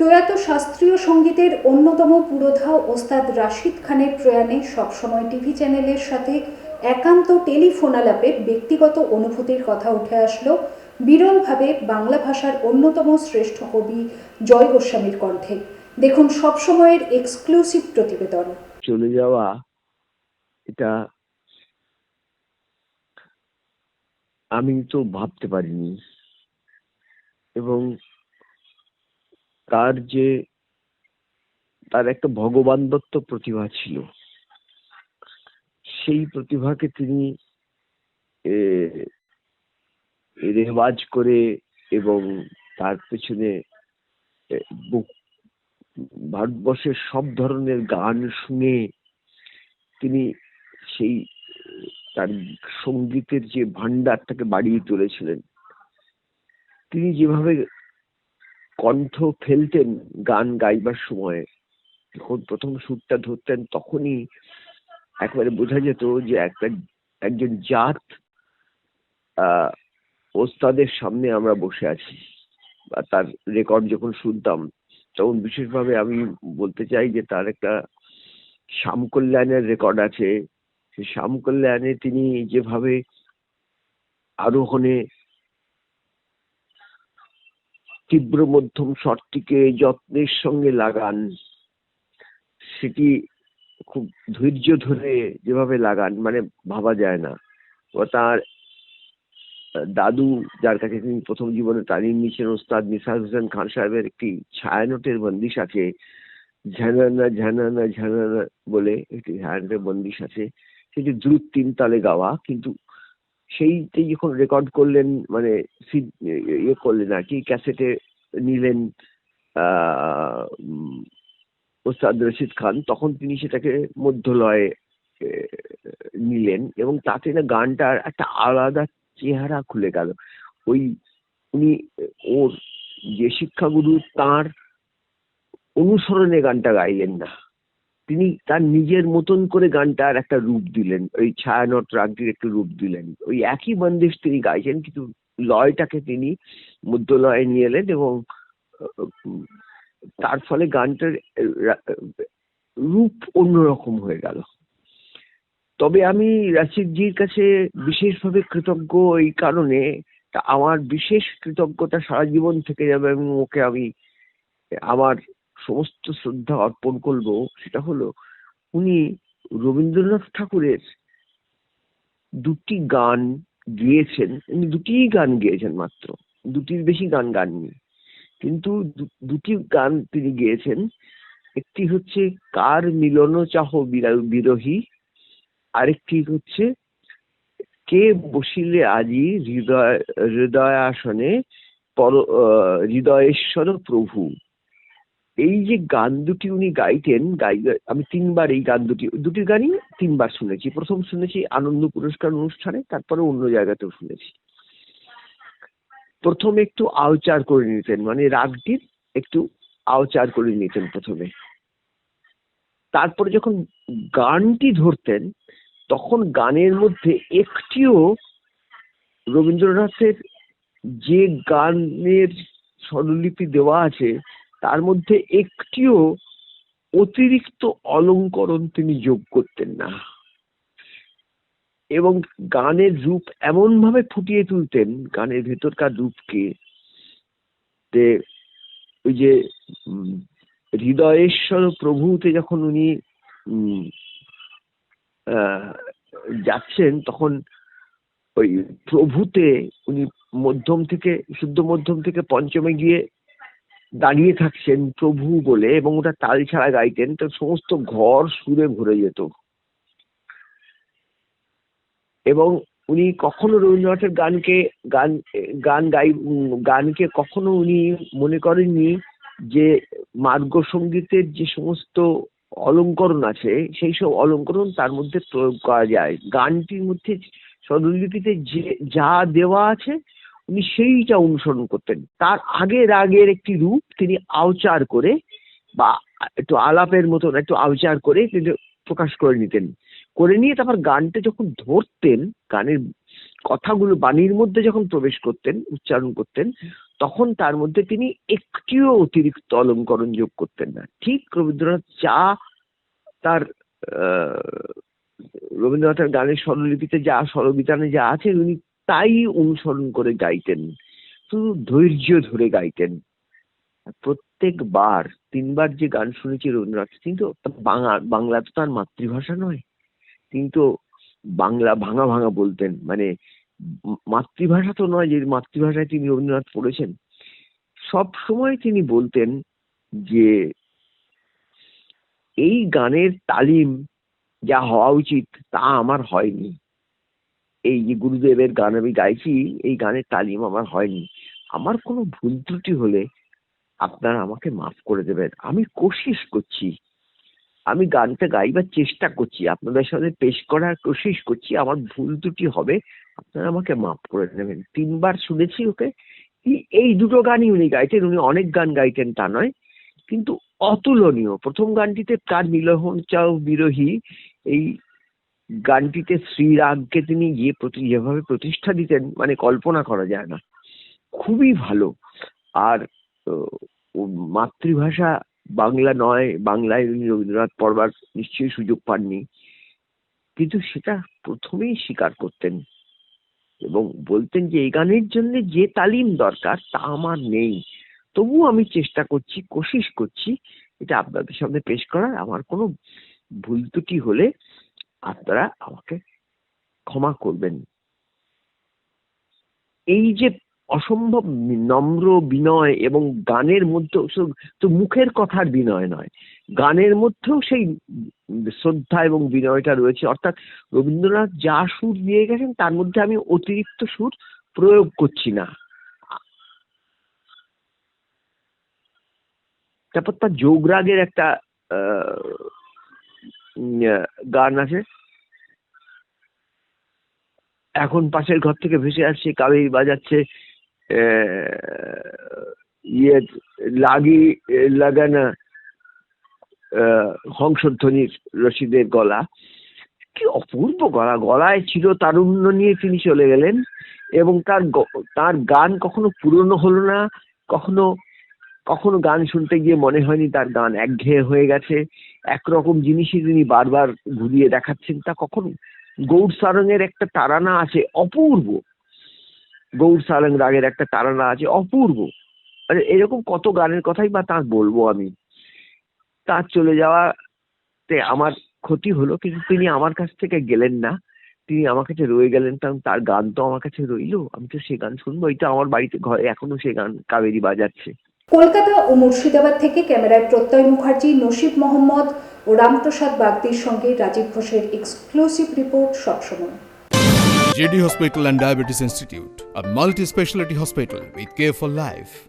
প্রয়াত শাস্ত্রীয় সঙ্গীতের অন্যতম পুরোধা ওস্তাদ রাশিদ খানের প্রয়াণে সবসময় টিভি চ্যানেলের সাথে একান্ত টেলিফোন আলাপে ব্যক্তিগত অনুভূতির কথা উঠে আসলো বিরলভাবে বাংলা ভাষার অন্যতম শ্রেষ্ঠ কবি জয় গোস্বামীর কণ্ঠে। দেখুন সবসময়ের এক্সক্লুসিভ প্রতিবেদন। চলে যাওয়া এটা আমি তো ভাবতে পারিনি। এবং তার যে, তার একটা ভগবান দত্ত প্রতিভা ছিল, সেই প্রতিভাকে তিনি রেওয়াজ করে এবং তার পেছনে ভারতবর্ষের সব ধরনের গান শুনে তিনি সেই, তার সঙ্গীতের যে ভান্ডারটাকে বাড়িয়ে তুলেছিলেন, তিনি যেভাবে কণ্ঠ ফেলতেন গান গাইবার সময়। যখন প্রথম সুরটা ধরতেন, তখনই একবারে বোঝা যেত যে একটা, একজন জাত ওস্তাদের সামনে আমরা বসে আছি বা তার রেকর্ড যখন শুনতাম, তখন বিশেষভাবে আমি বলতে চাই যে তার একটা শ্যাম কল্যাণের রেকর্ড আছে। সেই শ্যাম কল্যাণে তিনি যেভাবে আরোহণে তীব্র মধ্যম স্বরটিকে যত্নের সঙ্গে লাগান। সেটি খুব ধৈর্য ধরে যেভাবে লাগান মানে ভাবা যায় না। ও তার দাদু, যার কাছে তিনি প্রথম জীবনে তালিম নিয়েছেন, ওস্তাদ নিসার হোসেন খান সাহেবের একটি ছায়ানোটের বন্দিশ আছে। ঝানানা ঝানানা ঝানানা বলে একটি ছায়ানোটের বন্দিশ আছে। সেটি দ্রুত তিন তালে গাওয়া, কিন্তু সেইটাই যখন রেকর্ড করলেন মানে ইয়ে করলেন আর কি ক্যাসেটে নিলেন ওস্তাদ রশিদ খান, তখন তিনি সেটাকে মধ্যলয়ে নিলেন এবং তাতে না গানটার একটা আলাদা চেহারা খুলে গেল। ওই উনি, ওর যে শিক্ষাগুরু তার অনুসরণে গানটা গাইলেন না। তিনি তার নিজের মতন করে গানটার একটা রূপ দিলেন। ওই ছায়ানট রাগটির একটু রূপ দিলেন। ওই একই বন্দেশ তিনি গাইছেন, কিন্তু লয়টাকে তিনি মধ্যলয়ে নিয়ে এলেন এবং, তার ফলে গানটার রূপ অন্যরকম হয়ে গেল। তবে আমি রাশিদজির কাছে বিশেষভাবে কৃতজ্ঞ এই কারণে আমার বিশেষ কৃতজ্ঞতা সারা জীবন থেকে যাবে এবং ওকে আমি আমার সমস্ত শ্রদ্ধা অর্পণ করব সেটা হলো, উনি রবীন্দ্রনাথ ঠাকুরের দুটি গান গেয়েছেন, উনি দুটিই গান গেয়েছেন মাত্র, দুটির বেশি গান গাননি। কিন্তু দুটি গান তিনি গেয়েছেন, একটি হচ্ছে কার মিলন চাহ বিরা- বিরহী, আরেকটি হচ্ছে কে বসিলে আজি হৃদয়, হৃদয়াসনে পর হৃদয়েশ্বর প্রভু। এই যে গান দুটি উনি গাইতেন, গাই, আমি তিনবার এই গান দুটি দুটি গানই তিনবার শুনেছি। প্রথম শুনেছি আনন্দ পুরস্কার অনুষ্ঠানে, তারপরে অন্য জায়গাতেও শুনেছি। প্রথমে একটু আওচার করে নিতেন মানে রাগটির একটু আওচার করে নিতেন প্রথমে। তারপরে যখন গানটি ধরতেন, তখন গানের মধ্যে একটিও রবীন্দ্রনাথের যে গানের স্বরলিপি দেওয়া আছে তার মধ্যে একটিও অতিরিক্ত অলঙ্করণ তিনি যোগ করতেন না। এবং গানের রূপ এমন ভাবে ফুটিয়ে তুলতেন, গানের ভেতরকার রূপকে, যে ওই যে হৃদয়েশ্বর প্রভুতে যখন উনি যাচ্ছেন, তখন ওই প্রভুতে উনি মধ্যম থেকে, শুদ্ধ মধ্যম থেকে পঞ্চমে গিয়ে দাঁড়িয়ে থাকছেন প্রভু বলে এবং ওটা তাল ছাড়া গাইতেন, তো সমস্ত ঘর সুরে ভরে যেত। এবং উনি কখনো রবীন্দ্রনাথের গানকে, গান গান গাই গানকে কখনো উনি মনে করেননি যে মার্গ সঙ্গীতের যে সমস্ত অলঙ্করণ আছে, সেই সব অলঙ্করণ তার মধ্যে প্রয়োগ করা যায়। গানটির মধ্যে স্বরলিপিতে যে, যা দেওয়া আছে উনি সেইটা অনুসরণ করতেন। তার আগে রাগের একটি রূপ তিনি আওচার করে বা একটু আলাপের মতন একটু আওচার করে তিনি প্রকাশ করে নিতেন। করে নিয়ে তারপর গানটা যখন ধরতেন, গানের কথাগুলো বাণীর মধ্যে যখন প্রবেশ করতেন, উচ্চারণ করতেন, তখন তার মধ্যে তিনি একটিও অতিরিক্ত অলঙ্করণ যোগ করতেন না। ঠিক রবীন্দ্রনাথ যা তার রবীন্দ্রনাথের গানের স্বরলিপিতে যা স্বরবিতানে যা আছে, উনি তাই অনুসরণ করে গাইতেন। শুধু ধৈর্য ধরে গাইতেন। প্রত্যেকবার তিনবার যে গান শুনেছি রবীন্দ্রনাথ কিন্তু বাংলা বাংলা তো তার মাতৃভাষা নয়। তিনি তো বাংলা ভাঙা ভাঙা বলতেন। মানে মাতৃভাষা তো নয় যে মাতৃভাষায় তিনি রবীন্দ্রনাথ পড়েছেন। সব সময় তিনি বলতেন যে এই গানের তালিম যা হওয়া উচিত তা আমার হয়নি। এই যে গুরুদেবের গান আমি গাইছি, এই গানের তালিম আমার হয়নি। আমার কোনো ভুল ত্রুটি হলে আপনারা আমাকে মাফ করে দেবেন। আমি কোশিশ করছি। আমি গানটা গাইবার চেষ্টা করছি। আপনাদের সাথে পেশ করার কোশিশ করছি। আমার ভুল ত্রুটি হবে, আপনারা আমাকে মাফ করে নেবেন তিনবার শুনেছি ওকে। এই- দুটো গানই উনি গাইতেন। উনি অনেক গান গাইতেন, তা নয়। কিন্তু অতুলনীয়। প্রথম গানটিতে তার মিলন চাও বিরোহী, এই গানটিতে শ্রীরাগকে তিনি যে প্রতি, যেভাবে প্রতিষ্ঠা দিতেন মানে কল্পনা করা যায় না। খুবই ভালো। আর মাতৃভাষা বাংলা নয়, বাংলায় উনি রবীন্দ্রনাথ পড়বার নিশ্চয়ই সুযোগ পাননি। কিন্তু সেটা প্রথমেই স্বীকার করতেন এবং বলতেন যে এই গানের জন্য যে তালিম দরকার, তা আমার নেই। তবুও আমি চেষ্টা করছি, কোশিশ করছি। এটা আপনাদের সামনে পেশ করার। আমার কোনো ভুল ত্রুটি হলে আপনারা আমাকে ক্ষমা করবেন। এই যে অসম্ভব নম্র বিনয় এবং গানের মধ্যেও তো মুখের কথার বিনয় নয়, গানের মধ্যেও সেই শ্রদ্ধা এবং বিনয়টা রয়েছে। অর্থাৎ রবীন্দ্রনাথ যা সুর দিয়ে গেছেন, তার মধ্যে আমি অতিরিক্ত সুর প্রয়োগ করছি না। তারপর তার যোগরাগের একটা গান আছে। এখন পাশের ঘর থেকে ভেসে আসছে কাবেরি বাজাচ্ছে ইয়ে লাগি লাগানা হংসধ্বনির রশিদের গলা। কি অপূর্ব গলা, গলায় ছিল তারুণ্য নিয়ে তিনি চলে গেলেন এবং তার তার গান কখনো পুরনো হলো না, কখনো কখনো গান শুনতে গিয়ে মনে হয়নি তার গান একঘেয়ে হয়ে গেছে। একরকম জিনিসই তিনি বারবার ঘুরিয়ে দেখাচ্ছেন, তা কখনো? গৌর সারঙ্গের একটা তারানা আছে অপূর্ব। গৌর সারং রাগের একটা তারানা আছে অপূর্ব। মানে এরকম কত গানের কথাই বা তার বলব আমি। তার চলে যাওয়াতে আমার ক্ষতি হলো, কিন্তু তিনি আমার কাছ থেকে গেলেন না। তিনি আমার কাছে রয়ে গেলেন, কারণ তার গান তো আমার কাছে রইল। আমি তো সে গান শুনব এটা আমার বাড়িতে ঘরে এখনও সে গান কাবেরি বাজাচ্ছে। কলকাতা ও মুর্শিদাবাদ থেকে ক্যামেরায় প্রত্যয় মুখার্জি নসিব মোহাম্মদ ও রামপ্রসাদ বাগদির সঙ্গে রাজীব ঘোষের এক্সক্লুসিভ রিপোর্ট সবসময় JD Hospital and Diabetes Institute, a multi specialty hospital with care for life.